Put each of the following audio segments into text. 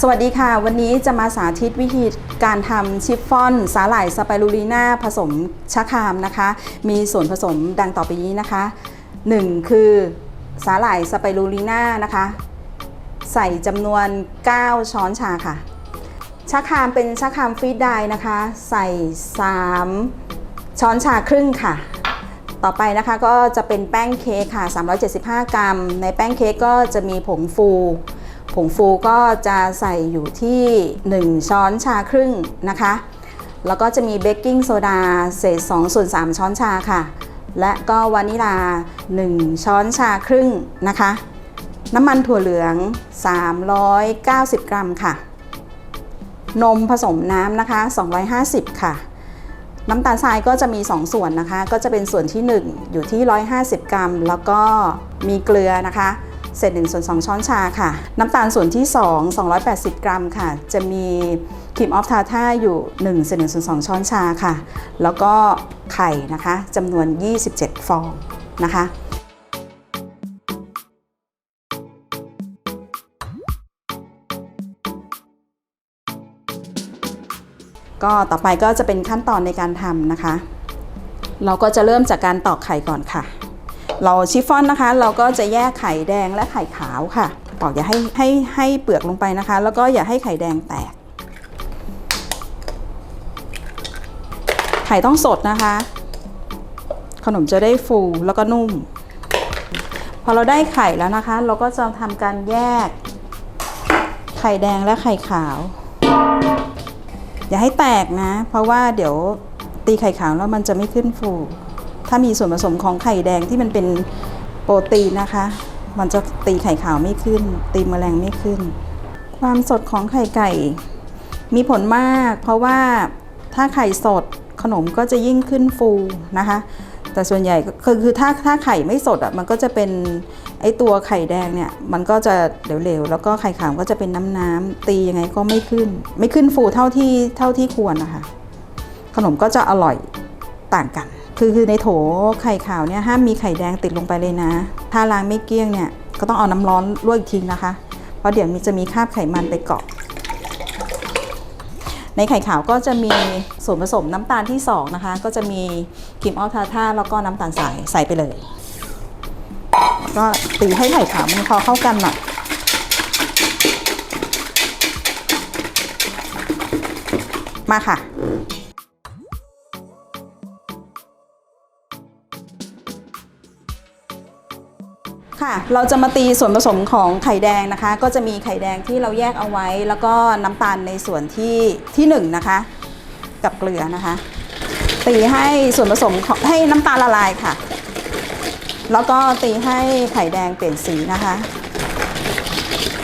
สวัสดีค่ะ วันนี้จะมาสาธิตวิธีการทำชิฟฟ่อน สาหร่ายสไปรูลีน่าผสมชะคามนะคะ มีส่วนผสมดังต่อไปนี้นะคะ 1 คือสาหร่ายสไปรูลีน่านะคะ ใส่จำนวน 9 ช้อนชาค่ะชะคามเป็นชะคามฟรีดไดร์นะคะ ใส่ 3 ช้อนชาครึ่งค่ะ ต่อไปนะคะก็จะเป็นแป้งเค้กค่ะ 375 กรัม ในแป้งเค้กก็จะมีผงฟู ผงฟูก็จะใส่อยู่ที่ 1 ช้อนชาครึ่งนะคะ แล้วก็จะมีเบกกิ้งโซดาเศษ2ส่วน3ช้อนชาค่ะ และก็วานิลา 1 ช้อนชาครึ่งนะคะ น้ำมันถั่วเหลือง 390 กรัมค่ะ นมผสมน้ำนะคะ 250 ค่ะน้ำตาลทรายก็จะมี 2 ส่วนนะคะ ก็จะเป็นส่วนที่ 1 อยู่ที่ 150 กรัม แล้วก็มีเกลือนะคะ เศษ1ส่วน2ช้อนชาค่ะ น้ำตาลส่วนที่ 2 280 กรัมค่ะ จะมีครีมออฟทาท่าอยู่1เศษ1ส่วน2ช้อนชาค่ะ แล้วก็ไข่นะคะจำนวน 27 ฟองนะคะก็ต่อไปก็จะเป็นขั้นตอนในการทำนะคะ เราก็จะเริ่มจากการตอกไข่ก่อนค่ะ เราชิฟฟ่อนนะคะ เราก็จะแยกไข่แดงและไข่ขาวค่ะตอกอย่าให้ให้ให้เปลือกลงไปนะคะ แล้วก็อย่าให้ไข่แดงแตก ไข่ต้องสดนะคะ ขนมจะได้ฟูแล้วก็นุ่ม พอเราได้ไข่แล้วนะคะ เราก็จะทำการแยก ไข่แดงและไข่ขาว อย่าให้แตกนะ เพราะว่าเดี๋ยวตีไข่ขาวแล้วมันจะไม่ขึ้นฟู ถ้ามีส่วนผสมของไข่แดงที่มันเป็นโปรตีนนะคะ มันจะตีไข่ขาวไม่ขึ้น ตีแมลงไม่ขึ้น ความสดของไข่ไก่ มีผลมาก เพราะว่าถ้าไข่สดขนมก็จะยิ่งขึ้นฟูนะคะ แต่ส่วนใหญ่คือคือถ้าถ้าไข่ไม่สดอะมันก็จะเป็นไอตัวไข่แดงเนี่ยมันก็จะเหลวๆแล้วก็ไข่ขาวก็จะเป็นน้ำๆตียังไงก็ไม่ขึ้น ไม่ขึ้นฟูเท่าที่เท่าที่ควรนะคะขนมก็จะอร่อย ต่างกันคือคือในโถไข่ขาวเนี่ยห้ามมีไข่แดงติดลงไปเลยนะ ถ้าล้างไม่เกลี้ยงเนี่ยก็ต้องเอาน้ำร้อนลวกอีกทีนะคะ เพราะเดี๋ยวมีจะมีคราบไขมันไปเกาะ ในไข่ขาวก็จะมีส่วนผสมน้ำตาลที่ 2 นะคะ ก็จะมีครีมออฟทาท่าแล้วก็น้ำตาลทรายใส่ไปเลย ก็ตีให้ไข่ขาวมันพอเข้ากันหน่อยมาค่ะ ค่ะ เราจะมาตีส่วนผสมของไข่แดงนะคะ ก็จะมีไข่แดงที่เราแยกเอาไว้ แล้วก็น้ำตาลในส่วนที่ที่1นงนะคะ กับเกลือนะคะ ตีให้ส่วนผสมของให้น้ำตาลละลายค่ะ แล้วก็ตีให้ไข่แดงเปลี่ยนสีนะคะ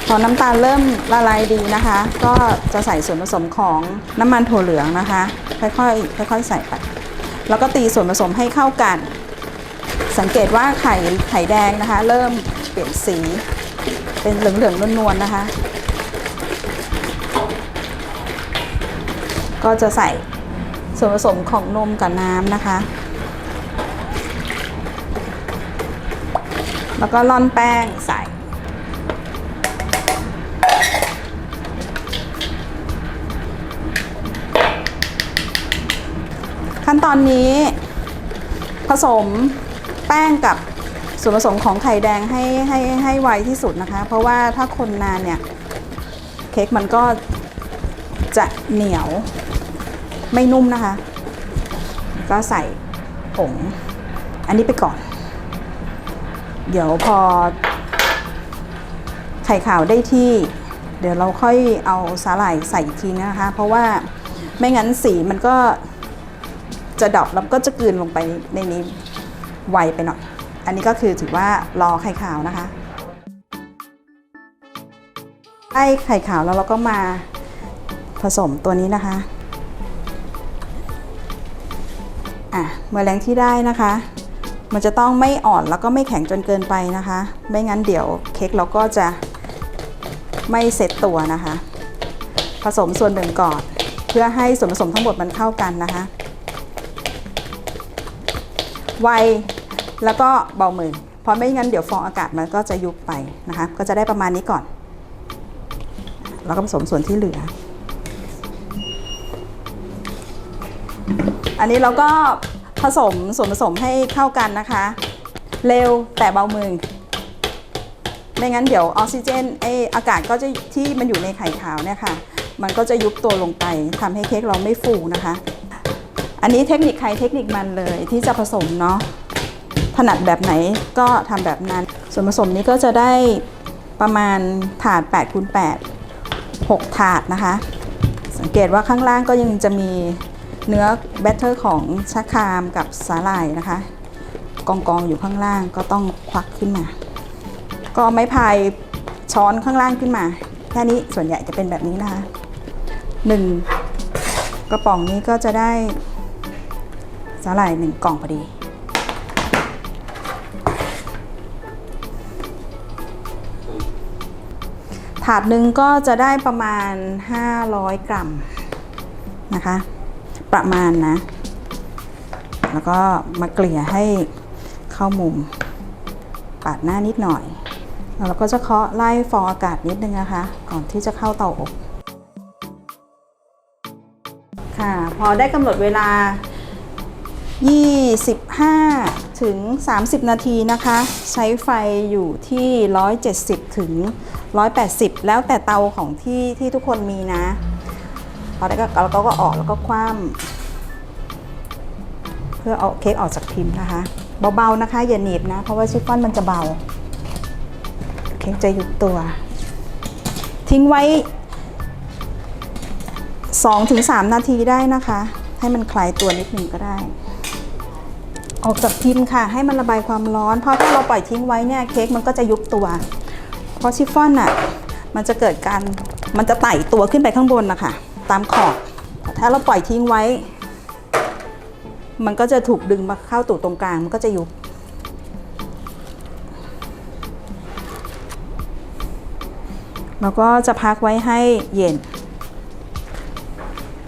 พอน้ำตาลเริ่มละลายดีนะคะ ก็จะใส่ส่วนผสมของน้ำมันถั่วเหลืองนะคะ ค่อยๆค่อยๆใส่ไปแล้วก็ตีส่วนผสมให้เข้ากัน สังเกตว่าไข่ไข่แดงนะคะ เริ่มเปลี่ยนสี เป็นเหลืองๆนวลๆนะคะ ก็จะใส่ส่วนผสมของนมกับน้ำนะคะ แล้วก็ร่อนแป้งใส่ขั้นตอนนี้ผสม แป้งกับส่วนผสมของไข่แดงให้ให้ให้ไวที่สุดนะคะ เพราะว่าถ้าคนนานเนี่ยเค้กมันก็จะเหนียวไม่นุ่มนะคะ ก็ใส่ผงอันนี้ไปก่อน เดี๋ยวพอไข่ขาวได้ที่ เดี๋ยวเราค่อยเอาสาหร่ายใส่อีกทีนะคะ เพราะว่าไม่งั้นสีมันก็จะดรอปแล้วก็จะกลืนลงไปในนี้ ไวไปหน่อย อันนี้ก็คือถือว่ารอไข่ขาวนะคะให้ไข่ขาวแล้วเราก็มาผสมตัวนี้นะคะอะเมื่อแรงที่ได้นะคะ มันจะต้องไม่อ่อนแล้วก็ไม่แข็งจนเกินไปนะคะ ไม่งั้นเดี๋ยวเค้กเราก็จะไม่เซ็ตตัวนะคะ ผสมส่วนหนึ่งก่อน เพื่อให้ส่วนผสมทั้งหมดมันเข้ากันนะคะ ไว แล้วก็เบามือเพราะไม่งั้นเดี๋ยวฟองอากาศมันก็จะยุบไปนะคะ ก็จะได้ประมาณนี้ก่อน แล้วก็ผสมส่วนที่เหลือ อันนี้เราก็ผสมส่วนผสมให้เข้ากันนะคะ เร็วแต่เบามือไม่งั้นเดี๋ยวออกซิเจนไออากาศก็จะที่มันอยู่ในไข่ขาวเนี่ยค่ะ มันก็จะยุบตัวลงไปทำให้เค้กเราไม่ฟูนะคะ อันนี้เทคนิคใครเทคนิคมันเลยที่จะผสมเนาะ นัดแบบไหนก็ทำแบบนั้น ส่วนผสมนี้ก็จะได้ประมาณถาด8คูณ8 6 ถาดนะคะ สังเกตว่าข้างล่างก็ยังจะมีเนื้อแบตเตอร์ของชะครามกับสาหร่ายนะคะ กองกองอยู่ข้างล่างก็ต้องควักขึ้นมา ก็ไม้พายช้อนข้างล่างขึ้นมา แค่นี้ส่วนใหญ่จะเป็นแบบนี้นะคะหนึ่งกระป๋องนี้ก็จะได้สาหร่ายหนึ่งกล่องพอดีาดหนึ่งก็จะได้ประมาณ 500 กรัมนะคะ ประมาณนะ แล้วก็มาเกลี่ยให้เข้ามุม ปาดหน้านิดหน่อย แล้วก็จะเคาะไล่ฟองอากาศนิดนึงนะคะ ก่อนที่จะเข้าเตาอบ ค่ะ พอได้กำหนดเวลา 25 ถึง 30 นาทีนะคะ ใช้ไฟอยู่ที่ 170 ถึง 180 แล้วแต่เตาของที่ที่ทุกคนมีนะพอได้ก็เราก็ออกแล้วก็คว่ำเพื่อเอาเค้กออกจากพิมพ์นะคะ เบาๆนะคะ อย่าหนีบนะ เพราะว่าชิฟฟ่อนมันจะเบา เค้กจะยุบตัว ทิ้งไว้ 2-3 นาทีได้นะคะ ให้มันคลายตัวนิดหนึ่งก็ได้ออกจากพิมพ์ค่ะ ให้มันระบายความร้อน เพราะถ้าเราปล่อยทิ้งไว้เนี่ยเค้กมันก็จะยุบตัว เพราะชิฟฟ่อนอะมันจะเกิดการมันจะไต่ตัวขึ้นไปข้างบนนะคะตามขอบถ้าเราปล่อยทิ้งไว้ มันก็จะถูกดึงมาเข้าตูดตรงกลาง มันก็จะยุบแล้วก็จะพักไว้ให้เย็น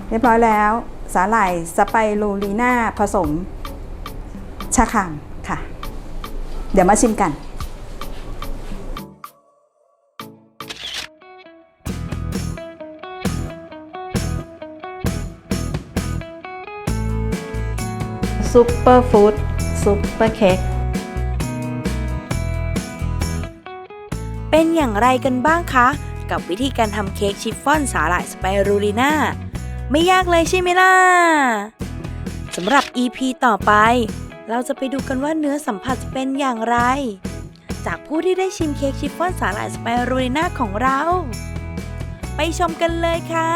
เรียบร้อยแล้ว สาหร่ายสไปรูลีน่าผสมชาคามค่ะ เดี๋ยวมาชิมกัน ซุปเปอร์ฟู้ดซุปเปอร์เค้กเป็นอย่างไรกันบ้างคะ กับวิธีการทำเค้กชิฟฟ่อนสาหร่ายสไปรูลิน่าไม่ยากเลยใช่ไหมล่ะสำหรับ EP ต่อไป เราจะไปดูกันว่าเนื้อสัมผัสเป็นอย่างไร จากผู้ที่ได้ชิมเค้กชิฟฟ่อนสาหร่ายสไปรูลิน่าของเรา ไปชมกันเลยค่ะ